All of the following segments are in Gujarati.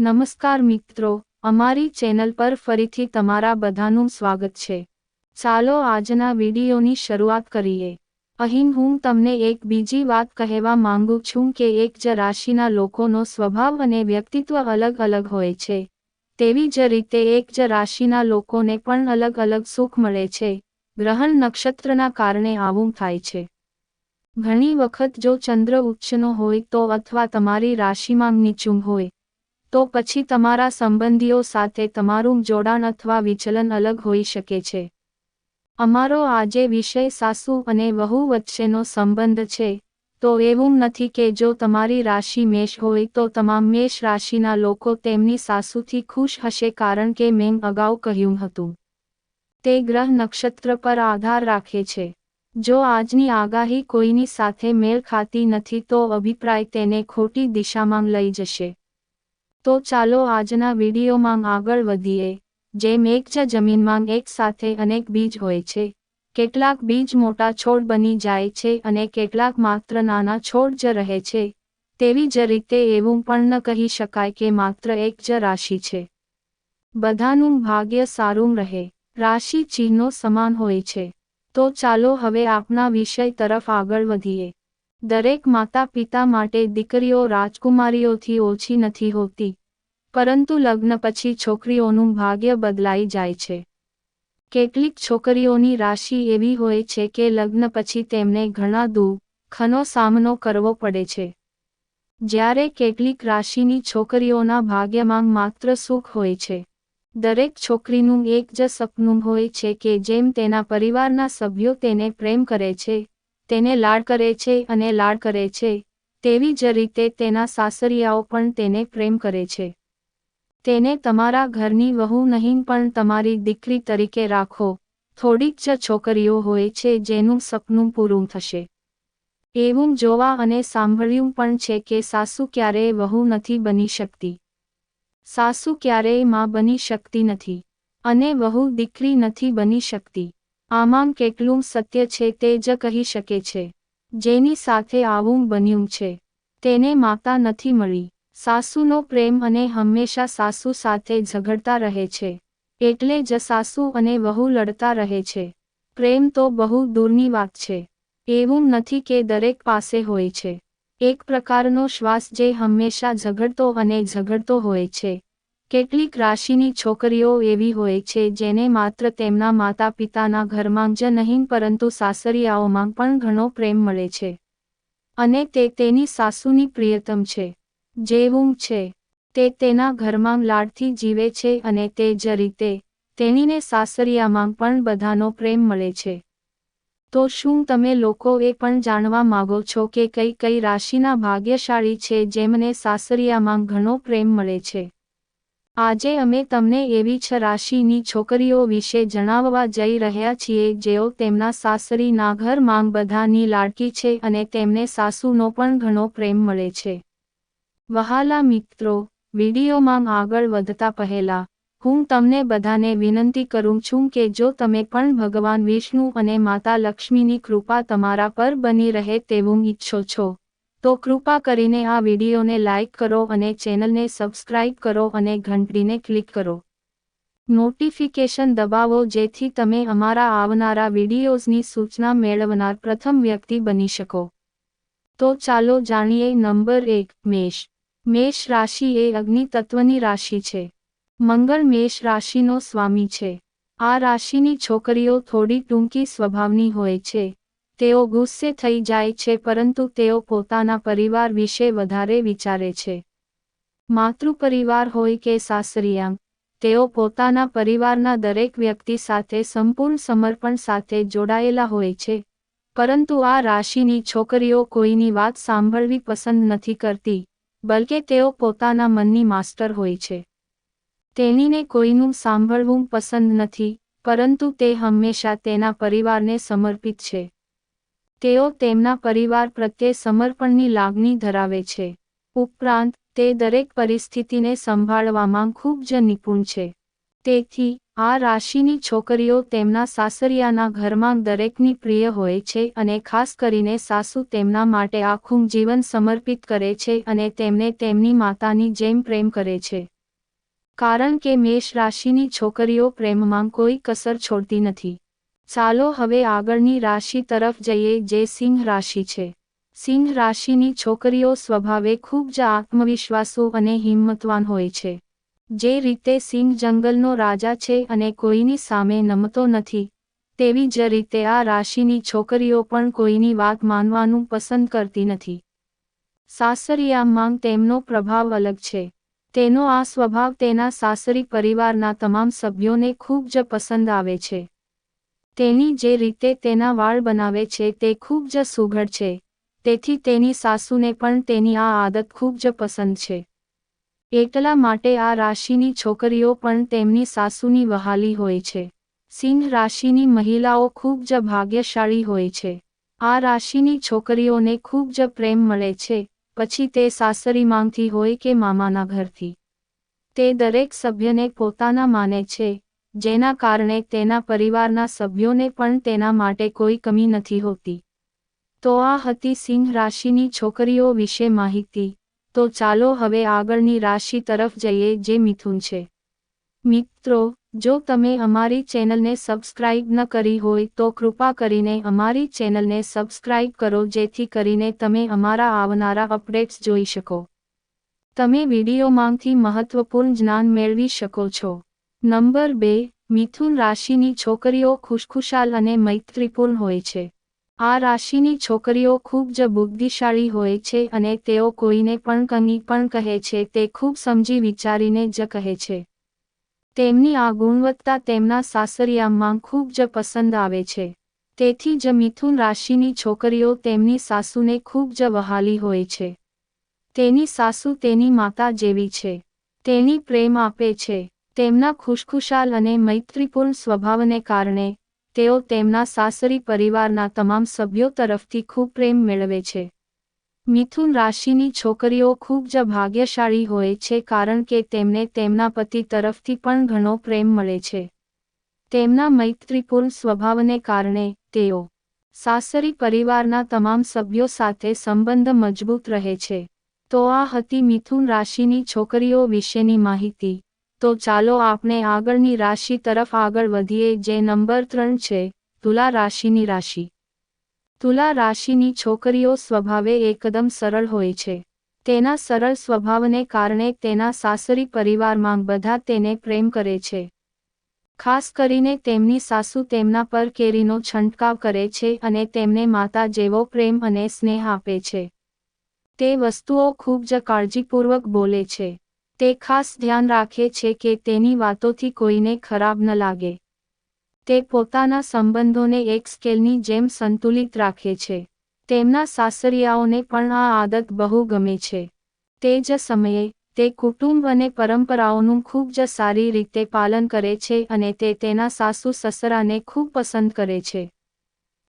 નમસ્કાર મિત્રો, અમારી ચેનલ પર ફરીથી તમારા બધાનું સ્વાગત છે. ચાલો આજના વિડીયોની શરૂઆત કરીએ. અહીં હું તમને એક બીજી વાત કહેવા માંગુ છું કે એક જ રાશિના લોકોનો સ્વભાવ અને વ્યક્તિત્વ અલગ અલગ હોય છે. તેવી જ રીતે એક જ રાશિના લોકોને પણ અલગ અલગ સુખ મળે છે. ગ્રહણ નક્ષત્રના કારણે આવું થાય છે. ઘણી વખત જો ચંદ્ર ઉચ્ચનો હોય તો અથવા તમારી રાશિમાં નીચું હોય તો પછી તમારા સંબંધીઓ સાથે તમારું જોડાણ અથવા વિચલન અલગ હોઈ શકે છે. અમારો આજે વિષય સાસુ અને વહુ વચ્ચેનો સંબંધ છે, તો એવું નથી કે જો તમારી રાશિ મેષ હોય તો તમામ મેષ રાશિના લોકો તેમની સાસુથી ખુશ હશે કારણ કે મેં અગાઉ કહ્યું હતું. તે ગ્રહ નક્ષત્ર પર આધાર રાખે છે. જો આજની આગાહી કોઈની સાથે મેળ ખાતી નથી તો અભિપ્રાય તેને ખોટી દિશામાં લઈ જશે. તો ચાલો આજના વિડીયોમાં આગળ વધીએ જેમ એક જ જમીનમાં એક સાથે અનેક બીજ હોય છે. કેટલાક બીજ મોટા છોડ બની જાય છે અને કેટલાક માત્ર નાના છોડ જ રહે છે. તેવી જ રીતે એવું પણ ન કહી શકાય કે માત્ર એક જ રાશિ છે. બધાનું ભાગ્ય સારું રહે, રાશિ ચિહ્નો સમાન હોય છે. તો ચાલો હવે આપના વિષય તરફ આગળ વધીએ. દરેક માતા પિતા માટે દીકરીઓ રાજકુમારીઓથી ઓછી નથી હોતી, પરંતુ લગ્ન પછી છોકરીઓનું ભાગ્ય બદલાઈ જાય છે. કેટલીક છોકરીઓની રાશિ એવી હોય છે કે લગ્ન પછી તેમને ઘણા દુઃખનો સામનો કરવો પડે છે. જ્યારે કેટલીક રાશિની છોકરીઓના ભાગ્યમાં માત્ર સુખ હોય છે. દરેક છોકરીનું એક જ સપનું હોય છે કે જેમ તેના પરિવારના સભ્યો તેને પ્રેમ કરે છે તેને લાડ કરે છે અને લાડ કરે છે, તેવી જ રીતે તેના સાસરિયાઓ પણ તેને પ્રેમ કરે છે. તેને તમારા ઘરની વહુ નહીં, પણ તમારી દીકરી તરીકે રાખો. થોડીક જ છોકરીઓ હોય છે જેનું સપનું પૂરું થશે. એવું જોવા અને સાંભળ્યું પણ છે કે સાસુ ક્યારેય વહુ નથી બની શકતી. સાસુ ક્યારેયમાં બની શકતી નથી. અને વહુ દીકરી નથી બની શકતી. આમાં કેટલું સત્ય છે તે જ કહી શકે છે. જેની સાથે આવું બન્યું છે, તેને માતા નથી મળી. સાસુનો પ્રેમ અને હંમેશા સાસુ સાથે ઝઘડતા રહે છે, એટલે જ સાસુ અને વહુ લડતા રહે છે. પ્રેમ તો બહુ દૂરની વાત છે, એવું નથી કે દરેક પાસે હોય છે. એક પ્રકારનો શ્વાસ જે હંમેશા ઝઘડતો અને ઝઘડતો હોય છે. કેટલીક રાશિની છોકરીઓ એવી હોય છે જેને માત્ર તેમના માતા પિતાના ઘરમાં જ નહીં, પરંતુ સાસરિયાઓમાં પણ ઘણો પ્રેમ મળે છે. અને તે તેની સાસુની પ્રિયતમ છે, જેવું છે. તે તેના ઘરમાં લાડથી જીવે છે અને તે જ રીતે તેણીને સાસરિયામાં પણ બધાનો પ્રેમ મળે છે. તો શું તમે લોકો એ પણ જાણવા માગો છો કે કઈ કઈ રાશિના ભાગ્યશાળી છે જેમને સાસરિયામાં ઘણો પ્રેમ મળે છે? આજે અમે તમને એવી છ રાશિની છોકરીઓ વિશે જણાવવા જઈ રહ્યા છીએ જેઓ તેમના સાસરીના ઘર માંગ બધાની લાડકી છે અને તેમને સાસુનો પણ ઘણો પ્રેમ મળે છે. વહાલા મિત્રો, વિડીયોમાં આગળ વધતા પહેલા, હું તમને બધાને વિનંતી કરું છું કે જો તમે પણ ભગવાન વિષ્ણુ અને માતા લક્ષ્મીની કૃપા તમારા પર બની રહે તેવું ઈચ્છો છો. તો કૃપા કરીને આ વિડીયોને લાઇક કરો અને ચેનલને સબસ્ક્રાઇબ કરો અને ઘંટડીને ક્લિક કરો. નોટિફિકેશન દબાવો જેથી તમે અમારા આવનારા વિડીયોઝની સૂચના મેળવનાર પ્રથમ વ્યક્તિ બની શકો. તો ચાલો જાણીએ નંબર એક, મેષ. મેષ રાશિ એ અગ્નિ તત્વની રાશિ છે. મંગળ મેષ રાશિનો સ્વામી છે. આ રાશિની છોકરીઓ થોડી ટૂંકી સ્વભાવની હોય છે. તેઓ ગુસ્સે થઈ જાય છે પરંતુ તેઓ પોતાના પરિવાર વિશે વધારે વિચારે છે. માતૃપરિવાર હોય કે સાસરિયાંગ તેઓ પોતાના પરિવારના દરેક વ્યક્તિ સાથે સંપૂર્ણ સમર્પણ સાથે જોડાયેલા હોય છે. પરંતુ આ રાશિની છોકરીઓ કોઈની વાત સાંભળવી પસંદ નથી કરતી, બલકે તેઓ પોતાના મનની માસ્ટર હોય છે. તેણીને કોઈનું સાંભળવું પસંદ નથી, પરંતુ તે હંમેશા તેના પરિવારને સમર્પિત છે. તેઓ તેમના પરિવાર પ્રત્યે સમર્પણની લાગણી ધરાવે છે. ઉપરાંત, તે દરેક પરિસ્થિતિને સંભાળવામાં ખૂબ જ નિપુણ છે. તેથી, આ રાશિની છોકરીઓ તેમના સાસરિયાના ઘરમાં દરેકની પ્રિય હોય છે અને ખાસ કરીને સાસુ તેમના માટે આખું જીવન સમર્પિત કરે છે અને તેમને તેમની માતાની જેમ પ્રેમ કરે છે. કારણ કે મેષ રાશિની છોકરીઓ પ્રેમમાં કોઈ કસર છોડતી નથી. ચાલો હવે આગળની રાશિ તરફ જઈએ જે સિંહ રાશિ છે. સિંહ રાશિની છોકરીઓ સ્વભાવે ખૂબ જ આત્મવિશ્વાસુ અને હિંમતવાન હોય છે. જે રીતે સિંહ જંગલનો રાજા છે અને કોઈની સામે નમતો નથી, તેવી જ રીતે આ રાશિની છોકરીઓ પણ કોઈની વાત માનવાનું પસંદ કરતી નથી. સાસરિયામાં તેમનો પ્રભાવ અલગ છે. તેનો આ સ્વભાવ તેના સાસરી પરિવારના તમામ સભ્યોને ખૂબ જ પસંદ આવે છે. તેની જે રીતે તેના વાળ બનાવે છે તે ખૂબ જ સુઘડ છે. તેથી તેની સાસુને પણ તેની આ આદત ખૂબ જ પસંદ છે. એટલા માટે આ રાશિની છોકરીઓ પણ તેમની સાસુની વહાલી હોય છે. સિંહ રાશિની મહિલાઓ ખૂબ જ ભાગ્યશાળી હોય છે. આ રાશિની છોકરીઓને ખૂબ જ પ્રેમ મળે છે. પછી તે સાસરી માંગથી હોય કે મામાના ઘરથી. તે દરેક સભ્યને પોતાના માને છે. જેના કારણે તેના પરિવારના સભ્યોને પણ તેના માટે કોઈ કમી નથી હોતી. તો આ હતી સિંહ રાશિની છોકરીઓ વિશે માહિતી. તો ચાલો હવે આગળની રાશિ તરફ જઈએ જે મિથુન છે. મિત્રો, જો તમે અમારી ચેનલને સબસ્ક્રાઇબ ન કરી હોય તો કૃપા કરીને અમારી ચેનલને સબસ્ક્રાઇબ કરો જેથી કરીને તમે અમારા આવનારા અપડેટ્સ જોઈ શકો. તમે વિડીયોમાંથી મહત્વપૂર્ણ જ્ઞાન મેળવી શકો છો. નંબર બે, મિથુન રાશિની છોકરીઓ ખુશખુશાલ અને મૈત્રીપૂર્ણ હોય છે. આ રાશિની છોકરીઓ ખૂબ જ બુદ્ધિશાળી હોય છે અને તેઓ કોઈને પણ કંઈ પણ કહે છે તે ખૂબ સમજી વિચારીને જ કહે છે. તેમની આ ગુણવત્તા તેમના સાસરિયામાં ખૂબ જ પસંદ આવે છે. તેથી જ મિથુન રાશિની છોકરીઓ તેમની સાસુને ખૂબ જ વહાલી હોય છે. તેની સાસુ તેની માતા જેવી છે. તેની પ્રેમ આપે છે. તેમના ખુશખુશાલ અને મૈત્રીપૂર્ણ સ્વભાવને કારણે, તેઓ તેમના સાસરી પરિવારના તમામ સભ્યો તરફથી ખૂબ પ્રેમ મેળવે છે. મિથુન રાશિની છોકરીઓ ખૂબ જ ભાગ્યશાળી હોય છે કારણ કે તેમને તેમના પતિ તરફથી પણ ઘણો પ્રેમ મળે છે. તેમના મૈત્રીપૂર્ણ સ્વભાવને કારણે, તેઓ સાસરી પરિવારના તમામ સભ્યો સાથે સંબંધ મજબૂત રહે છે. તો આ હતી મિથુન રાશિની છોકરીઓ વિશેની માહિતી. તો ચાલો આપણે આગળની રાશિ તરફ આગળ વધીએ, જે નંબર ત્રણ છે, તુલા રાશિની રાશિ. તુલા રાશિની છોકરીઓ સ્વભાવે એકદમ સરળ હોય છે. તેના સરળ સ્વભાવને કારણે તેના સાસરી પરિવારમાં બધા તેને પ્રેમ કરે છે. ખાસ કરીને તેમની સાસુ તેમના પર કેરીનો છંટકાવ કરે છે અને તેમને માતા જેવો પ્રેમ અને સ્નેહ આપે છે. તે વસ્તુઓ ખૂબ જ કાળજીપૂર્વક બોલે છે. તે ખાસ ધ્યાન રાખે છે કે તેની વાતોથી કોઈને ખરાબ ન લાગે. તે પોતાના સંબંધોને એક સ્કેલની જેમ સંતુલિત રાખે છે. તેમના સાસરિયાઓને પણ આ આદત બહુ ગમે છે. તે જ સમયે, તે કુટુંબ અને પરંપરાઓનું ખૂબ જ સારી રીતે પાલન કરે છે અને તે તેના સાસુ સસરાને ખૂબ પસંદ કરે છે.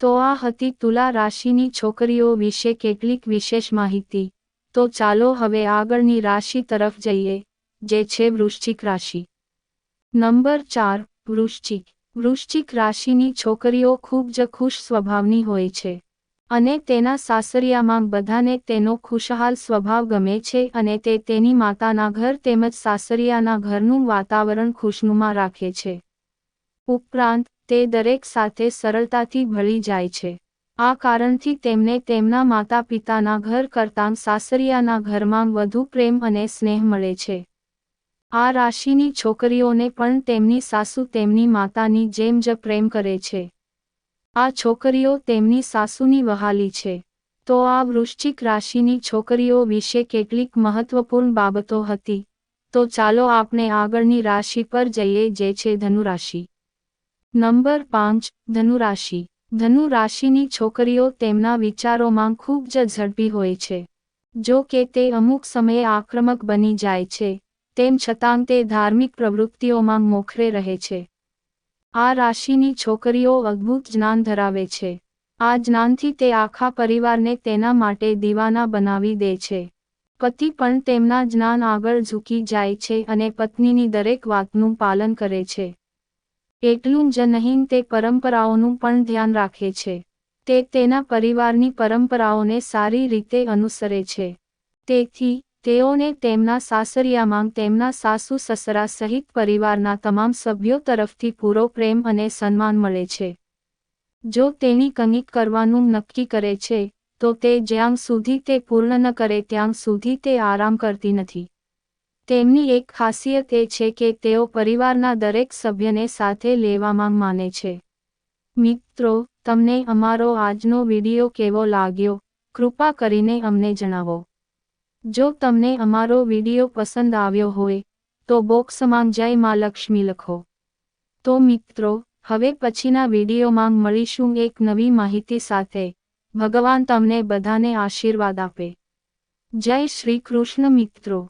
તો આ હતી તુલા રાશિની છોકરીઓ વિશે કેટલીક વિશેષ માહિતી. તો ચાલો હવે આગળની રાશિ તરફ જઈએ, જે છે વૃશ્ચિક રાશિ. નંબર ચાર, વૃશ્ચિક. વૃશ્ચિક રાશિની છોકરીઓ ખૂબ જ ખુશ સ્વભાવની હોય છે અને તેના સાસરિયામાં બધાને તેનો ખુશહાલ સ્વભાવ ગમે છે અને તે તેની માતાના ઘર તેમજ સાસરિયાના ઘરનું વાતાવરણ ખુશનુમા રાખે છે. ઉપરાંત, તે દરેક સાથે સરળતાથી ભળી જાય છે. આ કારણથી તેમને તેમના માતા પિતાના ઘર કરતાં સાસરિયાના ઘરમાં વધુ પ્રેમ અને સ્નેહ મળે છે. આ રાશિની છોકરીઓને પણ તેમની સાસુ તેમની માતાની જેમ જ પ્રેમ કરે છે. આ છોકરીઓ તેમની સાસુની વહાલી છે. તો આ વૃશ્ચિક રાશિની છોકરીઓ વિશે કેટલીક મહત્વપૂર્ણ બાબતો હતી. તો ચાલો આપણે આગળની રાશિ પર જઈએ, જે છે ધનુરાશિ. નંબર પાંચ, ધનુરાશિ. ધનુ રાશિની છોકરીઓ તેમના વિચારોમાં ખૂબ જ ઝડપી હોય છે. જો કે તે અમુક સમયે આક્રમક બની જાય છે, તેમ છતાં તે ધાર્મિક પ્રવૃત્તિઓમાં મોખરે રહે છે. આ રાશિની છોકરીઓ અદ્ભુત જ્ઞાન ધરાવે છે. આ જ્ઞાનથી તે આખા પરિવારને તેના માટે દીવાના બનાવી દે છે. પતિ પણ તેમના જ્ઞાન આગળ ઝૂકી જાય છે અને પત્નીની દરેક વાતનું પાલન કરે છે. એટલું જ નહીં, તે પરંપરાઓનું પણ ધ્યાન રાખે છે. તે તેના પરિવારની પરંપરાઓને સારી રીતે અનુસરે છે. તેથી, તેઓને તેમના સાસરિયામાં, તેમના સાસુ સસરા સહિત પરિવારના તમામ સભ્યો તરફથી પૂરો પ્રેમ અને સન્માન મળે છે. જો તેણી કંઈક કરવાનું નક્કી કરે છે, તો તે જ્યાં સુધી તે પૂર્ણ ન કરે, ત્યાં સુધી તે આરામ કરતી નથી. તેમની એક ખાસિયત એ છે કે તેઓ પરિવારના દરેક સભ્યને સાથે લેવામાં માને છે. મિત્રો, તમને અમારો આજનો વિડિયો કેવો લાગ્યો? કૃપા કરીને અમને જણાવો. જો તમને અમારો વિડિયો પસંદ આવ્યો હોય, તો બોક્સમાં જય મા લક્ષ્મી લખો. તો મિત્રો, હવે પછીના વિડીયોમાં મળીશું એક નવી માહિતી સાથે. ભગવાન તમને બધાને આશીર્વાદ આપે. જય શ્રી કૃષ્ણ મિત્રો.